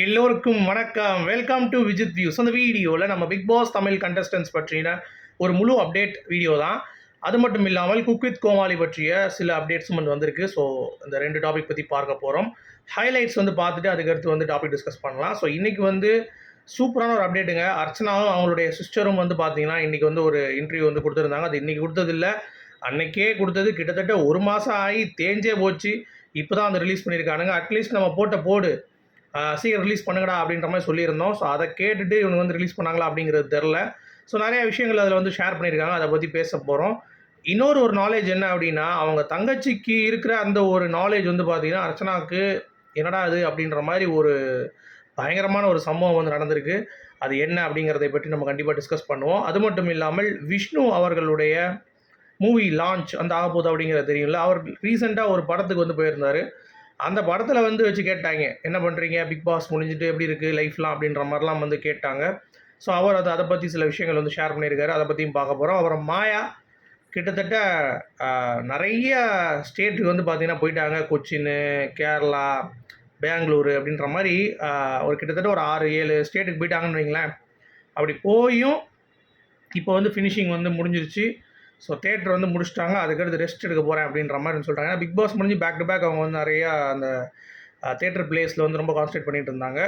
எல்லோருக்கும் வணக்கம். Welcome to Vijith views அந்த வீடியோவில் நம்ம பிக் பாஸ் தமிழ் கண்டஸ்டன்ஸ் பற்றின ஒரு முழு அப்டேட் வீடியோ தான். அது மட்டும் இல்லாமல் குக் வித் கோமாளி பற்றிய சில அப்டேட்ஸும் வந்து வந்திருக்கு. ஸோ இந்த ரெண்டு டாபிக் பற்றி பார்க்க போகிறோம் ஹைலைட்ஸ் வந்து பார்த்துட்டு அதுக்கடுத்து வந்து டாபிக் டிஸ்கஸ் பண்ணலாம். ஸோ இன்றைக்கி வந்து சூப்பரான ஒரு அப்டேட்டுங்க அர்ச்சனாவும் அவங்களுடைய சிஸ்டரும் வந்து பார்த்தீங்கன்னா இன்றைக்கி வந்து ஒரு இன்டர்வியூ வந்து கொடுத்துருந்தாங்க. அது இன்றைக்கி கொடுத்ததில்ல. அன்னைக்கே கொடுத்தது கிட்டத்தட்ட ஒரு மாதம் ஆகி தேஞ்சே போச்சு. இப்போ தான் வந்து ரிலீஸ் பண்ணியிருக்கானுங்க. அட்லீஸ்ட் நம்ம போட்ட போடு. சீக்கிரம் ரிலீஸ் பண்ணுங்கடா அப்படின்ற மாதிரி சொல்லியிருந்தோம். ஸோ அதை கேட்டுட்டு இவங்க வந்து ரிலீஸ் பண்ணாங்களா அப்படிங்கிறது தெரில ஸோ நிறைய விஷயங்கள் அதில் வந்து ஷேர் பண்ணியிருக்காங்க. அதை பற்றி பேச போகிறோம் இன்னொரு ஒரு நாலேஜ் என்ன அப்படின்னா அவங்க தங்கச்சிக்கு இருக்கிற அந்த ஒரு நாலேஜ் வந்து பார்த்திங்கன்னா அர்ச்சனாவுக்கு என்னடா அது அப்படின்ற மாதிரி ஒரு பயங்கரமான ஒரு சம்பவம் வந்து நடந்திருக்கு. அது என்ன அப்படிங்கிறதை பற்றி நம்ம கண்டிப்பாக டிஸ்கஸ் பண்ணுவோம். அது மட்டும் இல்லாமல் விஷ்ணு அவர்களுடைய மூவி லான்ச் அந்த ஆகப்போகுது அப்படிங்கிறது தெரியும்ல. அவர் ரீசெண்டாக ஒரு படத்துக்கு வந்து போயிருந்தார். அந்த படத்தில் வந்து வச்சு கேட்டாங்க என்ன பண்ணுறீங்க பிக் பாஸ் முடிஞ்சிட்டு எப்படி இருக்குது லைஃப்லாம் அப்படின்ற மாதிரிலாம் வந்து கேட்டாங்க. ஸோ அவர் அது அதை பற்றி சில விஷயங்கள் வந்து ஷேர் பண்ணியிருக்காரு. அதை பற்றியும் பார்க்க போகிறோம் அப்புறம் மாயா கிட்டத்தட்ட நிறைய ஸ்டேட்டுக்கு வந்து பார்த்தீங்கன்னா போயிட்டாங்க. கொச்சின் கேரளா பெங்களூரு அப்படின்ற மாதிரி ஒரு கிட்டத்தட்ட ஒரு ஆறு ஏழு ஸ்டேட்டுக்கு போயிட்டாங்கன்னு வைங்களேன். அப்படி போயும் இப்போ வந்து ஃபினிஷிங் வந்து முடிஞ்சிருச்சு. ஸோ தேட்டர் வந்து முடிச்சிட்டாங்க. அதுக்கடுத்து ரெஸ்ட் எடுக்க போகிறேன் அப்படின்ற மாதிரி சொல்லிட்டாங்க ஏன்னா பிக் பாஸ் முடிஞ்சு பேக் டு பேக் அவங்க வந்து நிறையா அந்த தேட்டர் பிளேஸில் வந்து ரொம்ப கான்சன்ட்ரேட் பண்ணிகிட்டு இருந்தாங்க.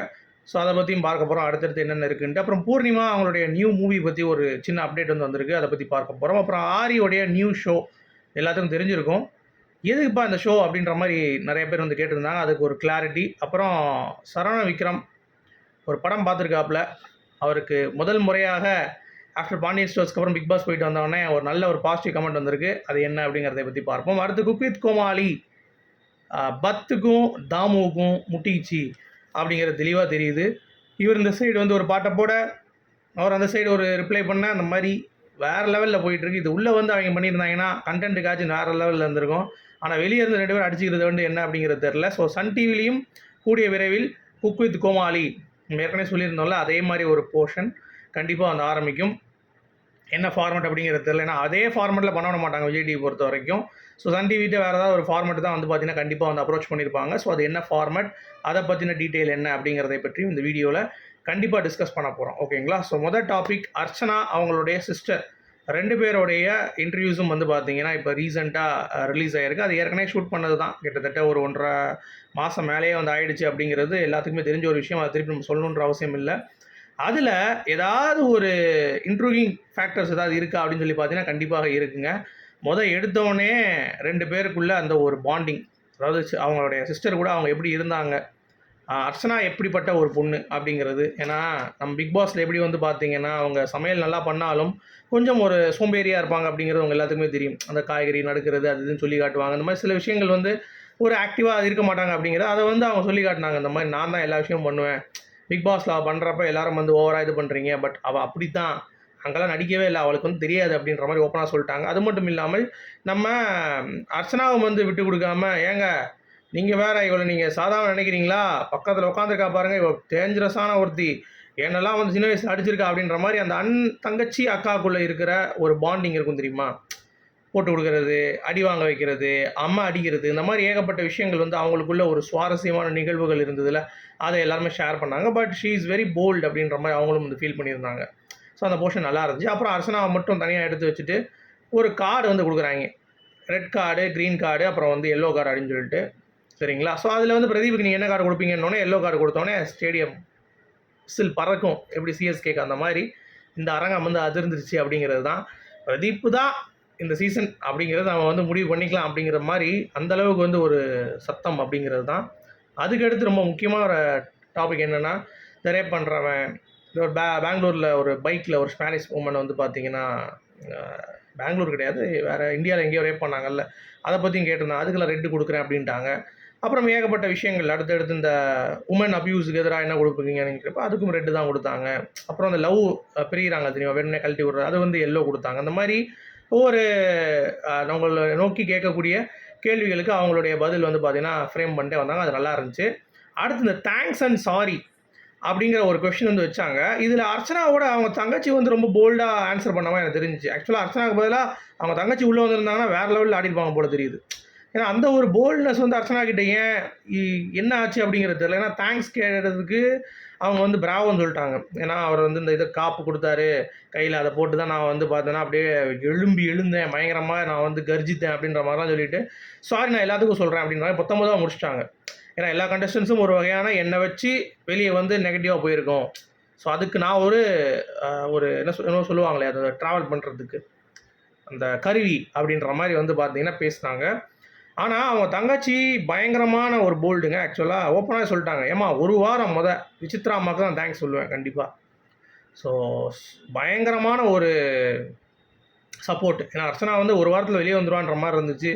ஸோ அதை பற்றியும் பார்க்க போகிறோம் அடுத்தடுத்து என்னென்ன இருக்குன்ட்டு. அப்புறம் பூர்ணிமா அவங்களுடைய நியூ மூவி பற்றி ஒரு சின்ன அப்டேட் வந்து வந்திருக்கு. அதை பற்றி பார்க்க போகிறோம் அப்புறம் ஆரியோடைய நியூ ஷோ எல்லாத்துக்கும் தெரிஞ்சிருக்கும். எதுக்குப்பா இந்த ஷோ அப்படின்ற மாதிரி நிறைய பேர் வந்து கேட்டிருந்தாங்க. அதுக்கு ஒரு கிளாரிட்டி அப்புறம் சரவண விக்ரம் ஒரு படம் பார்த்துருக்காப்புல. அவருக்கு முதல் முறையாக ஆஃப்டர் பாண்டியன் ஸ்டோர்ஸ்க்கு அப்புறம் பிக் பாஸ் போயிட்டு வந்தோடனே ஒரு நல்ல ஒரு பாசிட்டிவ் கமெண்ட் வந்திருக்கு. அது என்ன அப்படிங்கிறத பற்றி பார்ப்போம். அடுத்து குக்வித் கோமாளி பத்துக்கும் தாமுவுக்கும் முட்டிச்சு அப்படிங்கிறது தெளிவாக தெரியுது. இவர் இந்த சைடு வந்து ஒரு பாட்டை போட அவர் அந்த சைடு ஒரு ரிப்ளை பண்ண அந்த மாதிரி வேறு லெவலில் போயிட்டுருக்கு இது உள்ளே வந்து அவங்க பண்ணியிருந்தாங்கன்னா கண்டென்ட்டுக்காச்சும் வேறு லெவலில் இருந்திருக்கும். ஆனால் வெளியே இருந்து ரெண்டு பேரும் அடிச்சுக்கிறது வந்து என்ன அப்படிங்கிறது தெரில ஸோ சன் டிவிலையும் கூடிய விரைவில் குக் வித் கோமாளி ஏற்கனவே சொல்லியிருந்தோம்ல அதே மாதிரி ஒரு போர்ஷன் கண்டிப்பாக வந்து ஆரம்பிக்கும். என்ன ஃபார்மெட் அப்படிங்கிறது தெரியல. ஏன்னா அதே ஃபார்மெட்டில் பண்ண விட மாட்டாங்க விஜய் டிவி பொறுத்த வரைக்கும். ஸோ சன் டிவிட்டு வேறு ஏதாவது ஒரு ஃபார்மெட் தான் வந்து பார்த்தீங்கன்னா கண்டிப்பாக வந்து அப்ரோச் பண்ணியிருப்பாங்க ஸோ அது என்ன ஃபார்மெட் அதை பற்றின டீட்டெயில் என்ன அப்படிங்கிறதை பற்றியும் இந்த வீடியோவில் கண்டிப்பாக டிஸ்கஸ் பண்ண போகிறோம் ஓகேங்களா ஸோ மொதல் டாபிக் அர்ச்சனா அவங்களுடைய சிஸ்டர் ரெண்டு பேருடைய இன்டர்வியூஸும் வந்து பார்த்தீங்கன்னா இப்போ ரீசெண்டாக ரிலீஸ் ஆகிருக்கு அது ஏற்கனவே ஷூட் பண்ணது தான் கிட்டத்தட்ட ஒரு ஒன்றரை மாதம் மேலேயே வந்து ஆயிடுச்சு அப்படிங்கிறது எல்லாத்துக்குமே தெரிஞ்ச ஒரு விஷயம். அதை திருப்பி நம்ம சொல்லணுன்ற அவசியம் இல்லை. அதில் ஏதாவது ஒரு இன்ட்ரூவிங் ஃபேக்டர்ஸ் ஏதாவது இருக்கா அப்படின்னு சொல்லி பார்த்தீங்கன்னா கண்டிப்பாக இருக்குங்க. முதல் எடுத்தோடனே ரெண்டு பேருக்குள்ளே அந்த ஒரு பாண்டிங் அதாவது அவங்களுடைய சிஸ்டர் கூட அவங்க எப்படி இருந்தாங்க? அர்ச்சனா எப்படிப்பட்ட ஒரு பொண்ணு அப்படிங்கிறது. ஏன்னா நம்ம பிக் பாஸில் எப்படி வந்து பார்த்தீங்கன்னா அவங்க சமையல் நல்லா பண்ணாலும் கொஞ்சம் ஒரு சோம்பேறியாக இருப்பாங்க அப்படிங்கிறது அவங்க எல்லாத்துக்குமே தெரியும். அந்த காய்கறி நடுக்கிறது அது இதுன்னு சொல்லி காட்டுவாங்க. அந்த மாதிரி சில விஷயங்கள் வந்து ஒரு ஆக்டிவாக இருக்க மாட்டாங்க அப்படிங்கிறது. அதை வந்து அவங்க சொல்லி காட்டினாங்க. இந்த மாதிரி நான் தான் எல்லா விஷயமும் பண்ணுவேன். பிக் பாஸில் அவள் பண்ணுறப்ப எல்லாரும் வந்து ஓவராக இது பண்ணுறீங்க பட் அவள் அப்படி தான் அங்கெல்லாம் நடிக்கவே இல்லை. அவளுக்கு வந்து தெரியாது அப்படின்ற மாதிரி ஓப்பனாக சொல்லிட்டாங்க. அது மட்டும் இல்லாமல் நம்ம அர்ச்சனாவை வந்து விட்டு கொடுக்காம ஏங்க நீங்கள் வேற இவளை நீங்கள் சாதாரண நினைக்கிறீங்களா? பக்கத்தில் உட்காந்துருக்கா பாருங்க. இவள் டேஞ்சரஸான ஒருத்தி. என்னெல்லாம் வந்து சின்ன வயசில் அடிச்சிருக்கா அப்படின்ற மாதிரி அந்த அன் தங்கச்சி அக்காக்குள்ளே இருக்கிற ஒரு பாண்டிங் இருக்கும் தெரியுமா? போட்டு கொடுக்கறது அடி வாங்க வைக்கிறது அம்மா அடிக்கிறது இந்த மாதிரி ஏகப்பட்ட விஷயங்கள் வந்து அவங்களுக்குள்ள ஒரு சுவாரஸ்யமான நிகழ்வுகள் இருந்ததில் அதை எல்லாருமே ஷேர் பண்ணாங்க. But she is very bold அப்படின்ற மாதிரி அவங்களும் வந்து ஃபீல் பண்ணியிருந்தாங்க. ஸோ அந்த போர்ஷன் நல்லா இருந்துச்சு. அப்புறம் அர்ச்சனாவை மட்டும் தனியாக எடுத்து வச்சுட்டு ஒரு கார்டு வந்து கொடுக்குறாங்க. ரெட் கார்டு க்ரீன் கார்டு அப்புறம் வந்து எல்லோ கார்டு அப்படின்னு சொல்லிட்டு. சரிங்களா? ஸோ அதில் வந்து பிரதீபுக்கு நீங்கள் என்ன கார்டு கொடுப்பீங்கன்னொன்னே எல்லோ கார்டு கொடுத்தோன்னே ஸ்டேடியம் சில் பறக்கும். எப்படி சிஎஸ்கேக்கு அந்த மாதிரி இந்த அரங்கம் வந்து அதிர்ந்துருச்சு அப்படிங்கிறது தான். பிரதீப் தான் இந்த சீசன் அப்படிங்கிறத அவன் வந்து முடிவு பண்ணிக்கலாம் அப்படிங்கிற மாதிரி அந்த அளவுக்கு வந்து ஒரு சத்தம் அப்படிங்கிறது தான். அதுக்கடுத்து ரொம்ப முக்கியமான ஒரு டாபிக் என்னென்னா இந்த ரேப் பண்ணுறவன் இந்த ஒரு பே பெங்களூரில் ஒரு பைக்கில் ஒரு ஸ்பானிஷ் உமன் வந்து பார்த்தீங்கன்னா பெங்களூர் கிடையாது வேறு இந்தியாவில் எங்கேயோ ரேப் பண்ணாங்கல்ல அதை பற்றியும் கேட்டிருந்தேன். அதுக்கெல்லாம் ரெட்டு கொடுக்குறேன் அப்படின்ட்டாங்க. அப்புறம் ஏகப்பட்ட விஷயங்கள் அடுத்தடுத்து இந்த உமன் அப்யூஸுக்கு எதிராக என்ன கொடுப்பீங்க அதுக்கும் ரெட்டு தான் கொடுத்தாங்க. அப்புறம் அந்த லவ் பிரிகிறாங்க தெரியுமா? வெண்ணெய் கழட்டி விடுறது அது வந்து எல்லோ கொடுத்தாங்க. அந்த மாதிரி ஒவ்வொரு நம்மளை நோக்கி கேட்கக்கூடிய கேள்விகளுக்கு அவங்களுடைய பதில் வந்து பார்த்தீங்கன்னா ஃப்ரேம் பண்ணிட்டே வந்தாங்க. அது நல்லா இருந்துச்சு. அடுத்து இந்த தேங்க்ஸ் அண்ட் சாரி அப்படிங்கிற ஒரு கொஷின் வந்து வச்சாங்க. இதில் அர்ச்சனாவோட அவங்க தங்கச்சி வந்து ரொம்ப போல்டாக ஆன்சர் பண்ணாமல் எனக்கு தெரிஞ்சிச்சு. ஆக்சுவலாக அர்ச்சனாவுக்கு பதிலாக அவங்க தங்கச்சி உள்ளே வந்திருந்தாங்கன்னா வேறு லெவலில் ஆடிருப்பாங்க போல தெரியுது. ஏன்னா அந்த ஒரு போல்ட்னஸ் வந்து அர்ச்சனா கிட்ட ஏன் இ- என்ன ஆச்சு அப்படிங்கிறது தெரியல. ஏன்னா தேங்க்ஸ் கேட்கறதுக்கு அவங்க வந்து பிராவோன்னு சொல்லிட்டாங்க. ஏன்னா அவர் வந்து இந்த இதை காப்பு கொடுத்தாரு. கையில் அதை போட்டு தான் நான் வந்து பார்த்தேன்னா அப்படியே எழும்பி எழுந்தேன். பயங்கரமாக நான் வந்து கர்ஜித்தேன் அப்படின்ற மாதிரிலாம் சொல்லிட்டு சாரி நான் எல்லாத்துக்கும் சொல்கிறேன் அப்படின்ற மாதிரி பத்தொம்பதாக முடிச்சிட்டாங்க. ஏன்னா எல்லா கண்டஸ்டன்ஸும் ஒரு வகையான என்னை வச்சு வெளியே வந்து நெகட்டிவாக போயிருக்கோம். ஸோ அதுக்கு நான் ஒரு ஒரு என்ன சொல் என்ன சொல்லுவாங்களே அதை ட்ராவல் பண்ணுறதுக்கு அந்த கருவி அப்படின்ற மாதிரி வந்து பார்த்தீங்கன்னா பேசினாங்க. ஆனால் அவங்க தங்கச்சி பயங்கரமான ஒரு போல்டுங்க ஆக்சுவலாக ஓப்பனாக சொல்லிட்டாங்க. ஏமா ஒரு வாரம் முத விசித்ரா அம்மாவுக்கு தான் தேங்க்ஸ் சொல்லுவேன் கண்டிப்பாக ஸோ பயங்கரமான ஒரு சப்போர்ட் ஏன்னா அர்ச்சனா வந்து ஒரு வாரத்தில் வெளியே வந்துருவான்ற மாதிரி இருந்துச்சு.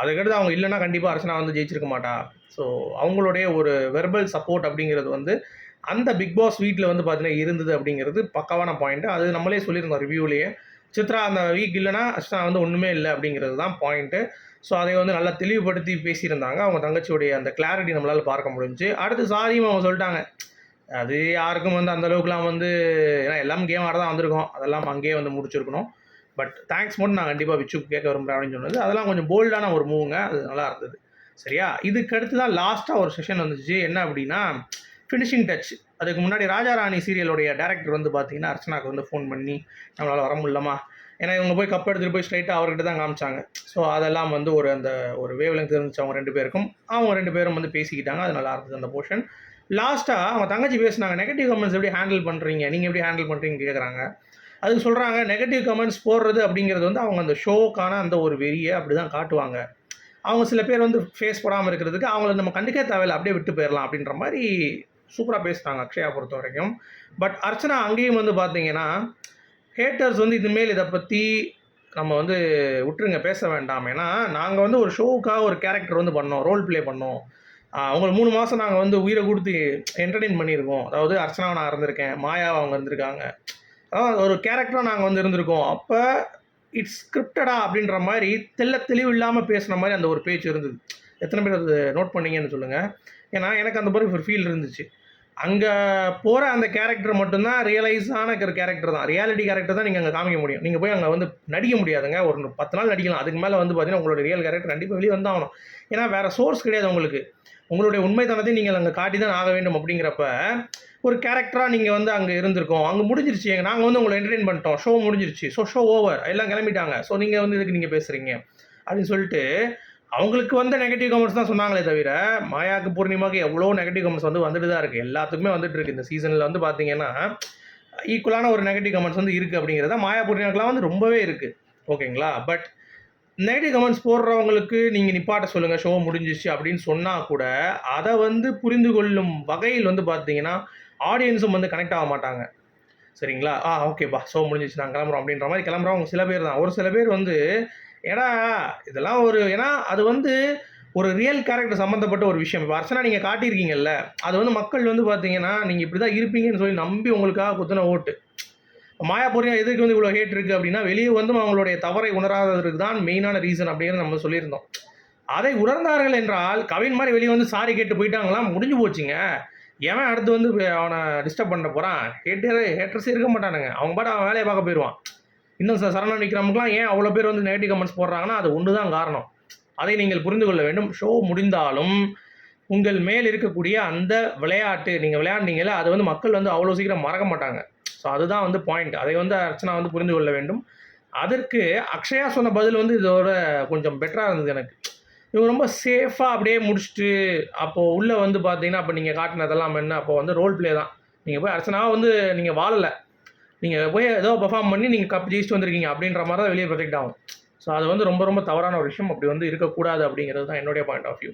அதுக்கடுத்து அவங்க இல்லைன்னா கண்டிப்பாக அர்ச்சனா வந்து ஜெயிச்சிருக்க மாட்டா. ஸோ அவங்களுடைய ஒரு வெர்பல் சப்போர்ட் அப்படிங்கிறது வந்து அந்த பிக் பாஸ் வீட்டில் வந்து பார்த்தீங்கன்னா இருந்தது அப்படிங்கிறது பக்காவான பாயிண்ட்டு அது நம்மளே சொல்லியிருந்தோம் ரிவ்யூலேயே சித்ரா அந்த வீக் இல்லைன்னா அர்ச்சனா வந்து ஒன்றுமே இல்லை அப்படிங்கிறது தான் பாயிண்ட்டு ஸோ அதை வந்து நல்லா தெளிவுபடுத்தி பேசியிருந்தாங்க. அவங்க தங்கச்சியுடைய அந்த கிளாரிட்டி நம்மளால் பார்க்க முடிஞ்சுச்சு அடுத்து சாரியும் அவங்க சொல்லிட்டாங்க. அது யாருக்கும் வந்து அந்தளவுக்குலாம் வந்து ஏன்னா எல்லாம் கேம் ஆட தான் வந்திருக்கோம். அதெல்லாம் அங்கேயே வந்து முடிச்சிருக்கணும். பட் தேங்க்ஸ் மட்டும் நான் கண்டிப்பாக விச்சு கேட்க விரும்புகிறேன் அப்படின்னு சொன்னது. அதெல்லாம் கொஞ்சம் போல்டான ஒரு மூவுங்க அது நல்லா இருந்தது. சரியா? இதுக்கு அடுத்து தான் லாஸ்ட்டாக ஒரு செஷன் வந்துச்சு. என்ன அப்படின்னா ஃபினிஷிங் டச் அதுக்கு முன்னாடி ராஜா ராணி சீரியலுடைய டேரக்டர் வந்து பார்த்தீங்கன்னா அர்ச்சனாக்கு வந்து ஃபோன் பண்ணி நம்மளால் வர முடியலமா? ஏன்னா இவங்க போய் கப் எடுத்துகிட்டு போய் ஸ்ட்ரைட்டாக அவர்கிட்ட தான் காமிச்சாங்க. ஸோ அதெல்லாம் வந்து ஒரு அந்த ஒரு வேவ் லெங்க் இருந்துச்சு அவங்க ரெண்டு பேருக்கும். அவங்க ரெண்டு பேரும் வந்து பேசிக்கிட்டாங்க. அது நல்லா இருந்தது அந்த போர்ஷன் லாஸ்ட்டாக அவங்க தங்கச்சி பேசினாங்க நெகட்டிவ் கமெண்ட்ஸ் எப்படி ஹேண்டில் பண்ணுறீங்க நீங்கள் எப்படி ஹேண்டில் பண்ணுறீங்கன்னு கேட்குறாங்க அதுக்கு சொல்கிறாங்க நெகட்டிவ் கமெண்ட்ஸ் போடுறது அப்படிங்கிறது வந்து அவங்க அந்த ஷோக்கான அந்த ஒரு வெறியை அப்படி தான் காட்டுவாங்க. அவங்க சில பேர் வந்து ஃபேஸ் போடாமல் இருக்கிறதுக்கு அவங்கள நம்ம கண்டுக்கே தேவையில்ல. அப்படியே விட்டு போயிடலாம் அப்படின்ற மாதிரி சூப்பராக பேசுகிறாங்க அக்ஷயா பொறுத்த வரைக்கும் பட் அர்ச்சனா அங்கேயும் வந்து பார்த்தீங்கன்னா ஹேட்டர்ஸ் வந்து இதுமேல் இதை பற்றி நம்ம வந்து விட்டுருங்க பேச வேண்டாம். ஏன்னா நாங்கள் வந்து ஒரு ஷோவுக்காக ஒரு கேரக்டர் வந்து பண்ணோம் ரோல் ப்ளே பண்ணோம். அவங்க மூணு மாதம் நாங்கள் வந்து உயிரை கொடுத்து என்டர்டெயின் பண்ணியிருக்கோம். அதாவது அர்ச்சனாவை நான் இருந்திருக்கேன் மாயாவை அவங்க இருந்திருக்காங்க. அதாவது ஒரு கேரக்டராக நாங்கள் வந்து இருந்திருக்கோம். அப்போ இட்ஸ் ஸ்கிரிப்டடா அப்படின்ற மாதிரி தெள்ள தெளிவு இல்லாமல் பேசுன மாதிரி அந்த ஒரு பேச்சு இருந்தது. எத்தனை பேர் அது நோட் பண்ணீங்கன்னு சொல்லுங்கள் ஏன்னா எனக்கு அந்த மாதிரி ஒரு ஃபீல் இருந்துச்சு. அங்கே போகிற அந்த கேரக்டர் மட்டும்தான் ரியலைஸான ஒரு கேரக்டர் தான். ரியாலிட்டி கேரக்டர் தான் நீங்கள் அங்கே காமிக்க முடியும். நீங்கள் போய் அங்கே வந்து நடிக்க முடியாதுங்க. ஒரு பத்து நாள் நடிக்கலாம். அதுக்கு மேலே வந்து பார்த்தீங்கன்னா உங்களோட ரியல் கேரக்டர் கண்டிப்பாக வெளியே வந்தாகணும். ஏன்னா வேறு சோர்ஸ் கிடையாது உங்களுக்கு. உங்களுடைய உண்மைத்தனத்தை நீங்கள் அங்கே காட்டி தான் ஆக வேண்டும் அப்படிங்கிறப்ப ஒரு கேரக்டராக நீங்கள் வந்து அங்கே இருந்திருக்கோம். அங்கே முடிஞ்சிருச்சு. நாங்கள் வந்து உங்களை என்டர்டெயின் பண்ணிட்டோம். ஷோ முடிஞ்சிருச்சு. ஸோ ஷோ ஓவர் எல்லாம் கிளம்பிட்டாங்க. ஸோ நீங்கள் வந்து இதுக்கு நீங்கள் பேசுகிறீங்க அப்படின்னு சொல்லிட்டு அவங்களுக்கு வந்த நெகட்டிவ் கமெண்ட்ஸ் தான் சொன்னாங்களே தவிர மாயாக்கு பூர்ணிமாக்கு எவ்வளோ நெகட்டிவ் கமெண்ட்ஸ் வந்து வந்துட்டு தான் இருக்குது எல்லாத்துக்குமே வந்துட்டு இருக்கு இந்த சீசனில் வந்து பார்த்தீங்கன்னா ஈக்குவலான ஒரு நெகட்டிவ் கமெண்ட்ஸ் வந்து இருக்குது அப்படிங்கிறத மாயா பூர்ணிமாக்கெலாம் வந்து ரொம்பவே இருக்குது ஓகேங்களா? பட் நெகட்டிவ் கமெண்ட்ஸ் போடுறவங்களுக்கு நீங்கள் நிப்பாட்ட சொல்லுங்கள் ஷோ முடிஞ்சிச்சு அப்படின்னு சொன்னால் கூட அதை வந்து புரிந்து கொள்ளும் வகையில் வந்து பார்த்தீங்கன்னா ஆடியன்ஸும் வந்து கனெக்ட் ஆக மாட்டாங்க. சரிங்களா? ஆ ஓகேப்பா ஷோ முடிஞ்சிச்சு நான் கிளம்புறோம் அப்படின்ற மாதிரி கிளம்புறவங்க சில பேர் தான். ஒரு சில பேர் வந்து ஏன்னா இதெல்லாம் ஒரு ஏன்னா அது வந்து ஒரு ரியல் கேரக்டர் சம்மந்தப்பட்ட ஒரு விஷயம். இப்போ அர்ச்சனா நீங்கள் காட்டியிருக்கீங்கல்ல அது வந்து மக்கள் வந்து பார்த்தீங்கன்னா நீங்கள் இப்படி தான் இருப்பீங்கன்னு சொல்லி நம்பி உங்களுக்காக குத்தின ஓட்டு. மாயாபுரியா எதுக்கு வந்து இவ்வளோ ஹேட் இருக்குது அப்படின்னா வெளியே வந்து அவங்களுடைய தவறை உணராததற்கு தான் மெயினான ரீசன் அப்படிங்கிறத நம்ம சொல்லியிருந்தோம். அதை உணர்ந்தார்கள் என்றால் கவின் மாதிரி வெளியே வந்து சாரி கேட்டு போயிட்டாங்களாம் முடிஞ்சு போச்சுங்க. எவன் அடுத்து வந்து அவனை டிஸ்டர்ப் பண்ண போகிறான் ஹேட்டர் ஹேட்டர்ஸே இருக்க மாட்டானுங்க. அவங்க பாட்டு அவன் வேலையை பார்க்க போயிடுவான் இன்னும் ச- விக்ரமுக்குலாம் ஏன் அவ்வளோ பேர் வந்து நெகட்டிவ் கமெண்ட்ஸ் போடுறாங்கன்னா அது ஒன்று தான் காரணம். அதை நீங்கள் புரிந்து கொள்ள வேண்டும். ஷோ முடிந்தாலும் உங்கள் மேல் இருக்கக்கூடிய அந்த விளையாட்டு நீங்கள் விளையாண்டிங்கள அது வந்து மக்கள் வந்து அவ்வளோ சீக்கிரம் மறக்க மாட்டாங்க. ஸோ அதுதான் வந்து பாயிண்ட் அதை வந்து அர்ச்சனா வந்து புரிந்து கொள்ள வேண்டும். அதற்கு அக்ஷயா சொன்ன பதில் வந்து இதோட கொஞ்சம் பெட்டராக இருந்தது எனக்கு. இவங்க ரொம்ப சேஃபாக அப்படியே முடிச்சுட்டு அப்போது உள்ளே வந்து பார்த்தீங்கன்னா அப்போ நீங்கள் காட்டினதெல்லாம் என்ன? அப்போ வந்து ரோல் பிளே தான். நீங்கள் போய் அர்ச்சனாவை வந்து நீங்கள் வாழலை. நீங்கள் போய் ஏதோ பர்ஃபார்ம் பண்ணி நீங்கள் கப் ஜெயிச்சுட்டு வந்திருக்கீங்க அப்படின்ற மாதிரி தான் வெளியே ப்ரொஜெக்ட் ஆகும். ஸோ அது வந்து ரொம்ப ரொம்ப தவறான ஒரு விஷயம். அப்படி வந்து இருக்கக்கூடாது அப்படிங்கிறது தான் என்னுடைய பாயிண்ட் ஆஃப் வியூ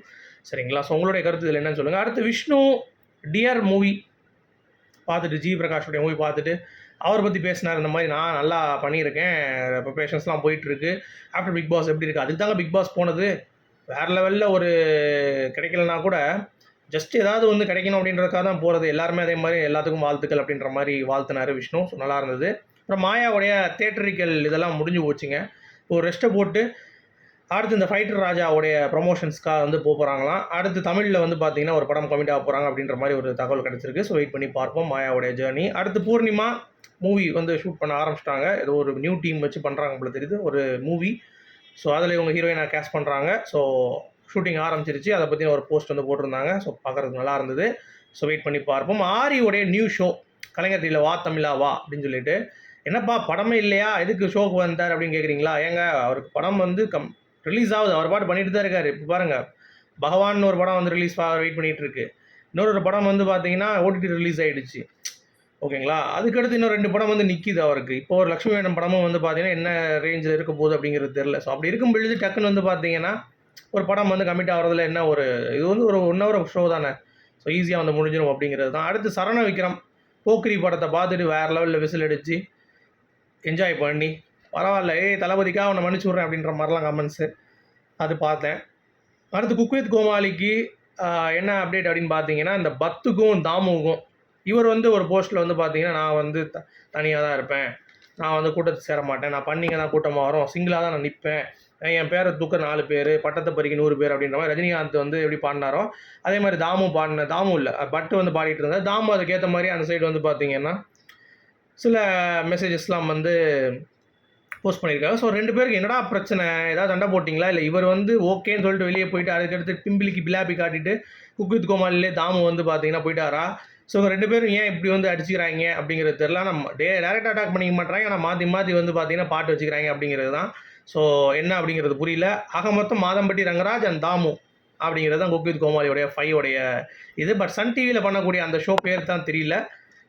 சரிங்களா? ஸோ உங்களுடைய கருத்து இதில் என்னன்னு சொல்லுங்கள் அடுத்து விஷ்ணு டியர் மூவி பார்த்துட்டு ஜி. பிரகாஷுடைய மூவி பார்த்துட்டு அவரை பற்றி பேசினார். இந்த மாதிரி நான் நல்லா பண்ணியிருக்கேன். ப்ரிப்பரேஷன்ஸ்லாம் போயிட்டுருக்கு. ஆஃப்டர் பிக் பாஸ் எப்படி இருக்குது அதுக்கு தாங்க பிக் பாஸ் போனது. வேறு லெவலில் ஒரு கிடைக்கலனா கூட ஜஸ்ட் ஏதாவது வந்து கிடைக்கணும் அப்படின்றதுக்காக தான் போகிறது எல்லாருமே அதே மாதிரி எல்லாத்துக்கும் வாழ்த்துக்கள் அப்படின்ற மாதிரி வாழ்த்தினார் விஷ்ணு. ஸோ நல்லா இருந்தது. அப்புறம் மாயாவுடைய தேட்டரிக்கல் இதெல்லாம் முடிஞ்சு போச்சுங்க. இப்போ ரெஸ்ட்டை போட்டு அடுத்து இந்த ஃபைட்டர் ராஜாவுடைய ப்ரொமோஷன்ஸ்க்காக வந்து போகிறாங்களாம் அடுத்து தமிழில் வந்து பார்த்தீங்கன்னா ஒரு படம் கமிட் ஆக போகிறாங்க அப்படின்ற மாதிரி ஒரு தகவல் கிடச்சிருக்கு. ஸோ வெயிட் பண்ணி பார்ப்போம் மாயாவுடைய ஜேர்னி அடுத்து பூர்ணிமா மூவி வந்து ஷூட் பண்ண ஆரம்பிச்சிட்டாங்க. ஏதோ ஒரு நியூ டீம் வச்சு பண்ணுறாங்க போல தெரியுது. ஒரு மூவி ஸோ அதில் இவங்க ஹீரோயினாக கேஸ்ட் பண்ணுறாங்க ஸோ ஷூட்டிங் ஆரம்பிச்சிருச்சு. அதை பற்றி ஒரு போஸ்ட் வந்து போட்டிருந்தாங்க. ஸோ பார்க்குறதுக்கு நல்லா இருந்தது. ஸோ வெயிட் பண்ணி பார்ப்போம். ஆரியோடைய நியூ ஷோ கலைஞர் டிவியில் வா தமிழா வா அப்படின்னு சொல்லிட்டு. என்னப்பா படமே இல்லையா? எதுக்கு ஷோக்கு வந்தார் அப்படின்னு கேட்குறீங்களா ஏங்க அவருக்கு படம் வந்து கம் ரிலீஸ் ஆகுது. அவர் பாட்டு பண்ணிட்டு தான் இருக்காரு. இப்போ பாருங்கள் பகவான் ஒரு படம் வந்து ரிலீஸ் வெயிட் பண்ணிகிட்டு இருக்கு இன்னொரு படம் வந்து பார்த்தீங்கன்னா ஓடிடி ரிலீஸ் ஆகிடுச்சு ஓகேங்களா? அதுக்கடுத்து இன்னும் ரெண்டு படம் வந்து நிற்கிது அவருக்கு. இப்போ ஒரு லக்ஷ்மி வேணம் படமும் வந்து பார்த்தீங்கன்னா என்ன ரேஞ்சில் இருக்க போகுது அப்படிங்கிறது தெரில ஸோ அப்படி இருக்கும் பொழுது டக்குன்னு வந்து பார்த்தீங்கன்னா ஒரு படம் வந்து கமிட் ஆகிறதுல என்ன ஒரு இது வந்து ஒரு ஒன் ஹவர் ஷோ தானே. ஸோ ஈஸியாக வந்து முடிஞ்சிடும் அப்படிங்கிறது தான். அடுத்து சரண விக்ரம் போக்கிரி படத்தை பார்த்துட்டு வேறு லெவலில் விசில் அடித்து என்ஜாய் பண்ணி பரவாயில்ல ஏய் தளபதிக்காக அவனை மன்னிச்சு விட்றேன் அப்படின்ற மாதிரிலாம் கமெண்ட்ஸு அது பார்த்தேன். அடுத்து குக்வித் கோமாளிக்கு என்ன அப்டேட் அப்படின்னு பார்த்தீங்கன்னா இந்த பத்துக்கும் தாமுக்கும் இவர் வந்து ஒரு போஸ்ட்டில் வந்து பார்த்தீங்கன்னா நான் வந்து த தனியாக தான் இருப்பேன். நான் வந்து கூட்டத்துக்கு சேர மாட்டேன். நான் பண்ணிங்க தான் கூட்டமாக வரும் சிங்கிளாக தான் நான் நிற்பேன் என் பேரை தூக்க நாலு பேர் பட்டத்தை பறிக்க நூறு பேர் அப்படின்ற மாதிரி ரஜினிகாந்த் வந்து எப்படி பாடினாரோ அதே மாதிரி தாமு பாடின தாமு இல்லை பட்டு வந்து பாடிட்டு இருந்தார். தாமு அதுக்கேற்ற மாதிரி அந்த சைடு வந்து பார்த்தீங்கன்னா சில மெசேஜஸ்லாம் வந்து போஸ்ட் பண்ணியிருக்காங்க ஸோ ரெண்டு பேருக்கு என்னடா பிரச்சனை? ஏதாவது சண்டை போட்டிங்களா? இல்லை இவர் வந்து ஓகேன்னு சொல்லிட்டு வெளியே போயிட்டு அதுக்கடுத்து பிம்பிளிக்கு பிளாபி காட்டிட்டு குக்வித் கோமாளிலே தாமு வந்து பார்த்தீங்கன்னா போயிட்டாரா? ஸோ இவங்க ரெண்டு பேரும் ஏன் இப்படி வந்து அடிச்சுக்கிறாங்க அப்படிங்கிறது தெரில நம்ம டே டேரெக்டாக அட்டாக் பண்ணிக்க மாட்டாங்க ஆனால் மாற்றி மாற்றி வந்து பார்த்தீங்கன்னா பாட்டு வச்சுக்கிறாங்க அப்படிங்கிறது தான் ஸோ என்ன அப்படிங்கிறது புரியல. ஆக மொத்தம் மாதம்பட்டி ரங்கராஜ் அண்ட் தாமு அப்படிங்கிறது தான் குக்வித் கோமாளியோடைய ஃபைவோடைய இது. பட் சன் டிவியில் பண்ணக்கூடிய அந்த ஷோ பேர் தான் தெரியல.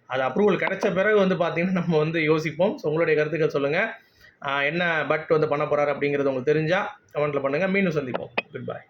அது அப்ரூவல் கிடைச்ச பிறகு வந்து பார்த்தீங்கன்னா நம்ம வந்து யோசிப்போம். ஸோ உங்களுடைய கருத்துக்கள் சொல்லுங்கள் என்ன பட் வந்து பண்ண போகிறாரு அப்படிங்கிறது உங்களுக்கு தெரிஞ்சால் கமெண்ட்டில் பண்ணுங்கள் மீண்டும் சந்திப்போம். குட் பாய்